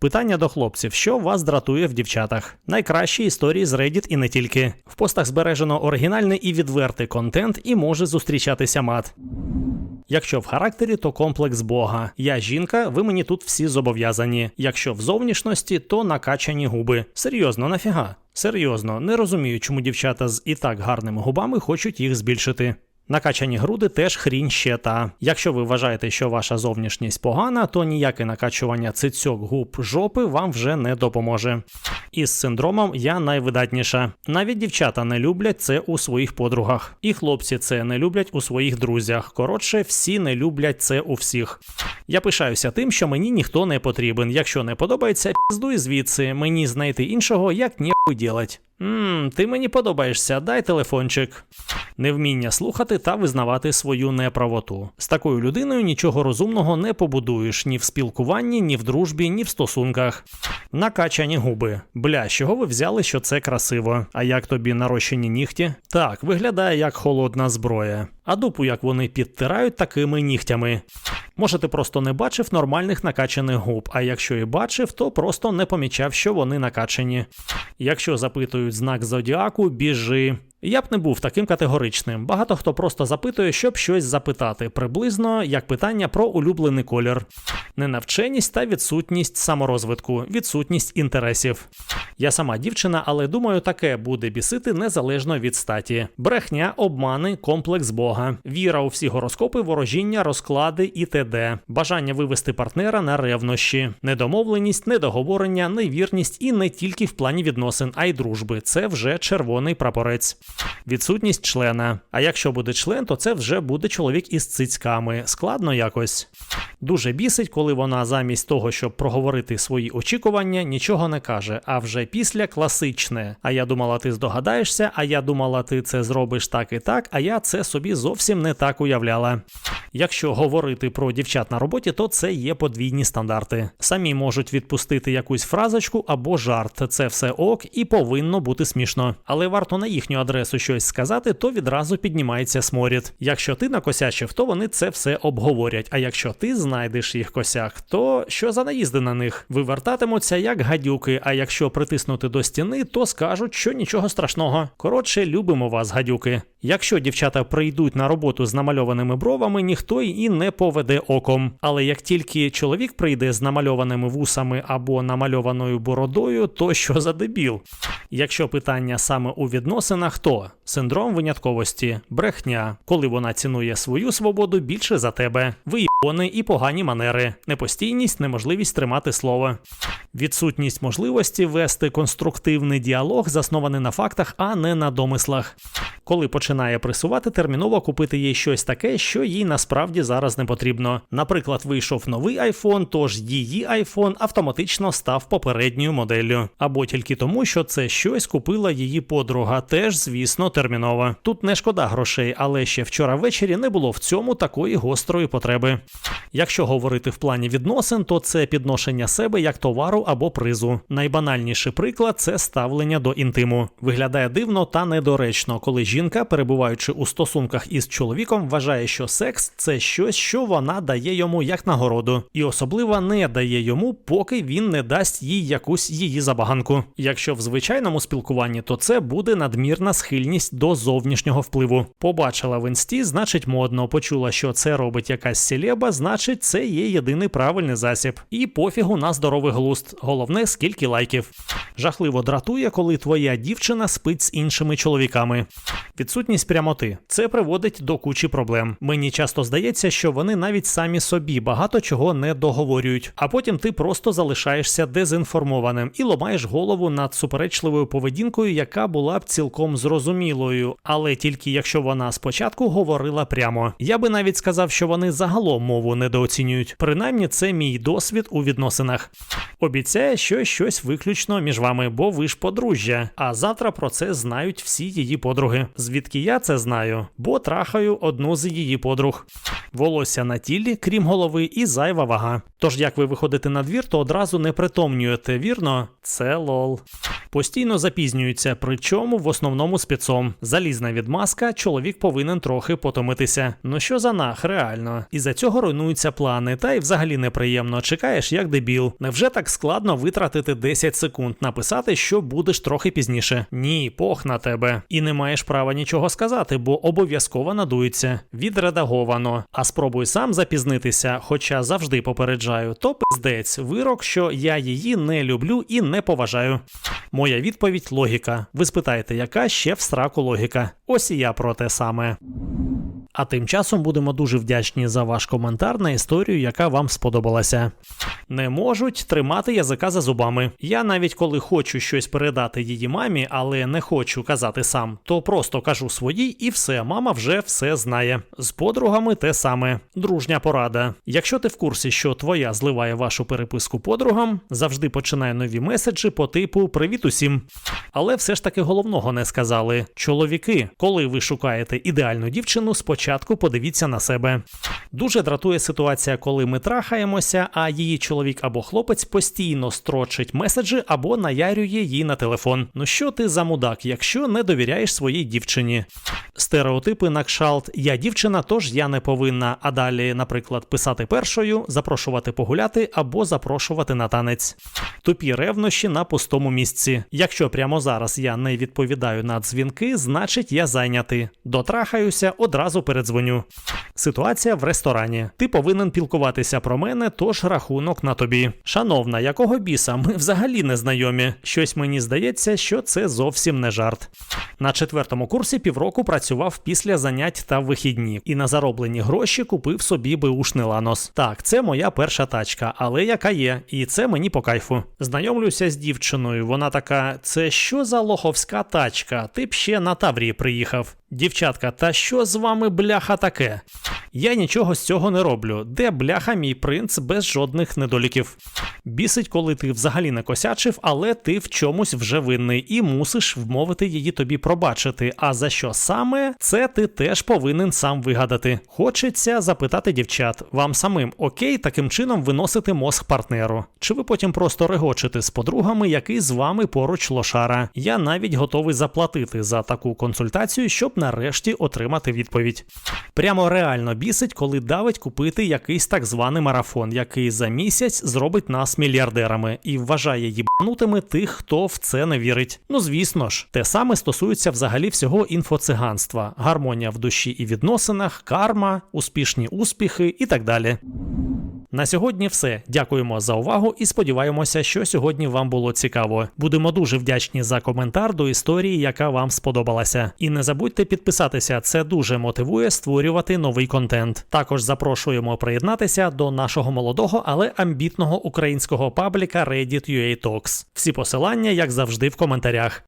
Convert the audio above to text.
Питання до хлопців: що вас дратує в дівчатах? Найкращі історії з Reddit і не тільки. В постах збережено оригінальний і відвертий контент, і може зустрічатися мат. Якщо в характері, то комплекс Бога. Я жінка, ви мені тут всі зобов'язані. Якщо в зовнішності, то накачані губи. Серйозно, нафіга? Серйозно, не розумію, чому дівчата з і так гарними губами хочуть їх збільшити. Накачані груди теж хрінь ще та. Якщо ви вважаєте, що ваша зовнішність погана, то ніяке накачування цицьок губ жопи вам вже не допоможе. Із синдромом я найвидатніша. Навіть дівчата не люблять це у своїх подругах. І хлопці це не люблять у своїх друзях. Коротше, всі не люблять це у всіх. Я пишаюся тим, що мені ніхто не потрібен. Якщо не подобається, піздуй звідси. Мені знайти іншого як ніхуй ділать. Ммм, ти мені подобаєшся, дай телефончик. Невміння слухати та визнавати свою неправоту. З такою людиною нічого розумного не побудуєш ні в спілкуванні, ні в дружбі, ні в стосунках. Накачані губи. Бля, з чого ви взяли, що це красиво? А як тобі нарощені нігті? Так, виглядає як холодна зброя. А дупу як вони підтирають такими нігтями. Може, ти просто не бачив нормальних накачаних губ, а якщо і бачив, то просто не помічав, що вони накачані. Якщо запитують знак зодіаку, біжи. Я б не був таким категоричним. Багато хто просто запитує, щоб щось запитати, приблизно як питання про улюблений колір, ненавченість та відсутність саморозвитку, відсутність інтересів. Я сама дівчина, але думаю, таке буде бісити незалежно від статі. Брехня, обмани, комплекс Бога, віра у всі гороскопи, ворожіння, розклади і т.д. бажання вивести партнера на ревнощі, недомовленість, недоговорення, невірність і не тільки в плані відносин, а й дружби. Це вже червоний прапорець. Відсутність члена. А якщо буде член, то це вже буде чоловік із цицьками. Складно якось. Дуже бісить, коли вона замість того, щоб проговорити свої очікування, нічого не каже, а вже після класичне. А я думала, ти здогадаєшся, а я думала, ти це зробиш так і так, а я це собі зовсім не так уявляла. Якщо говорити про дівчат на роботі, то це є подвійні стандарти. Самі можуть відпустити якусь фразочку або жарт. Це все ок і повинно бути смішно. Але варто на їхню адресу щось сказати, то відразу піднімається сморід. Якщо ти накосячив, то вони це все обговорять. А якщо ти знайдеш їх косяк, то що за наїзди на них? Вивертатимуться як гадюки. А якщо притиснути до стіни, то скажуть, що нічого страшного. Коротше, любимо вас, гадюки. Якщо дівчата прийдуть на роботу з намальованими бровами, ніхто і не поведе оком. Але як тільки чоловік прийде з намальованими вусами або намальованою бородою, то що за дебіл? Якщо питання саме у відносинах, то синдром винятковості, брехня, коли вона цінує свою свободу більше за тебе, виїбони і погані манери, непостійність, неможливість тримати слово, відсутність можливості вести конструктивний діалог, заснований на фактах, а не на домислах. Коли починає пресувати, терміново купити їй щось таке, що їй насправді зараз не потрібно. Наприклад, вийшов новий iPhone, тож її iPhone автоматично став попередньою моделлю, або тільки тому, що це щось купила її подруга, теж, звісно, терміново. Тут не шкода грошей, але ще вчора ввечері не було в цьому такої гострої потреби. Якщо говорити в плані відносин, то це підношення себе як товару або призу. Найбанальніший приклад це ставлення до інтиму. Виглядає дивно та недоречно, коли жінка, перебуваючи у стосунках із чоловіком, вважає, що секс це щось, що вона дає йому як нагороду, і особливо не дає йому, поки він не дасть їй якусь її забаганку. Якщо в звичайному спілкуванні, то це буде надмірна схильність до зовнішнього впливу. Побачила в інсті, значить модно, почула, що це робить якась селеба, значить, це є єдиний правильний засіб. І пофігу на здоровий глуст. Головне, скільки лайків. Жахливо дратує, коли твоя дівчина спить з іншими чоловіками. Відсутність прямоти це приводить до кучі проблем. Мені часто здається, що вони навіть самі собі багато чого не договорюють, а потім ти просто залишаєшся дезінформованим і ломаєш голову над суперечливою поведінкою, яка була б цілком зрозумілою, але тільки якщо вона спочатку говорила прямо. Я би навіть сказав, що вони загалом мову недооцінюють. Принаймні, це мій досвід у відносинах. Обіцяє, що щось виключно між вами, бо ви ж подружжя. А завтра про це знають всі її подруги. Звідки я це знаю? Бо трахаю одну з її подруг. Волосся на тілі, крім голови, і зайва вага. Тож, як ви виходите на двір, то одразу не притомнюєте, вірно? Це лол. Постійно запізнюються, причому в основному спецом. Залізна відмазка, чоловік повинен трохи потомитися. Ну що за нах, реально. І за цього руйнуються плани, та й взагалі неприємно. Чекаєш як дебіл. Невже так складно витратити 10 секунд, написати, що будеш трохи пізніше? Ні, пох на тебе. І не маєш права нічого сказати, бо обов'язково надується. Відредаговано. А спробуй сам запізнитися, хоча завжди попереджаю, то пиздець, вирок, що я її не люблю і не поважаю. Моя відповідь логіка. Ви спитаєте, яка ще в сраку логіка? Ось і я про те саме. А тим часом будемо дуже вдячні за ваш коментар на історію, яка вам сподобалася. Не можуть тримати язика за зубами. Я навіть коли хочу щось передати її мамі, але не хочу казати сам, то просто кажу своїй і все, мама вже все знає. З подругами те саме. Дружня порада. Якщо ти в курсі, що твоя зливає вашу переписку подругам, завжди починай нові меседжі по типу Привіт усім. Але все ж таки головного не сказали. Чоловіки, коли ви шукаєте ідеальну дівчину, спочатку подивіться на себе. Дуже дратує ситуація, коли ми трахаємося, а її чоловік або хлопець постійно строчить меседжі або наярює їй на телефон. Ну що ти за мудак, якщо не довіряєш своїй дівчині? Стереотипи на кшалт Я дівчина, тож я не повинна. А далі, наприклад, писати першою, запрошувати погуляти або запрошувати на танець. Тупі ревнощі на пустому місці. Якщо прямо зараз я не відповідаю на дзвінки, значить я зайнятий. Дотрахаюся, одразу передзвоню. Ситуація в ресторані. Ти повинен пілкуватися про мене, тож рахунок на тобі. Шановна, якого біса? Ми взагалі не знайомі. Щось мені здається, що це зовсім не жарт. На четвертому курсі півроку працював після занять та вихідні, і на зароблені гроші купив собі беушний ланос. Так, це моя перша тачка, але яка є, і це мені по кайфу. Знайомлюся з дівчиною. Вона така: це що за лоховська тачка? Ти б ще на Таврії приїхав. Дівчатка, та що з вами бляха таке? Я нічого з цього не роблю. Де бляха мій принц без жодних недоліків? Бісить, коли ти взагалі не косячив, але ти в чомусь вже винний і мусиш вмовити її тобі пробачити. А за що саме це ти теж повинен сам вигадати. Хочеться запитати дівчат, вам самим окей таким чином виносити мозг партнеру? Чи ви потім просто регочете з подругами, який з вами поруч лошара? Я навіть готовий заплатити за таку консультацію, щоб нарешті отримати відповідь. Прямо реально бісить, коли давить купити якийсь так званий марафон, який за місяць зробить нас мільярдерами і вважає їбанутими тих, хто в це не вірить. Ну звісно ж, те саме стосується взагалі всього інфоциганства, гармонія в душі і відносинах, карма, успішні успіхи і так далі. На сьогодні все. Дякуємо за увагу і сподіваємося, що сьогодні вам було цікаво. Будемо дуже вдячні за коментар до історії, яка вам сподобалася. І не забудьте підписатися, це дуже мотивує створювати новий контент. Також запрошуємо приєднатися до нашого молодого, але амбітного українського пабліка Reddit UA Talks. Всі посилання, як завжди, в коментарях.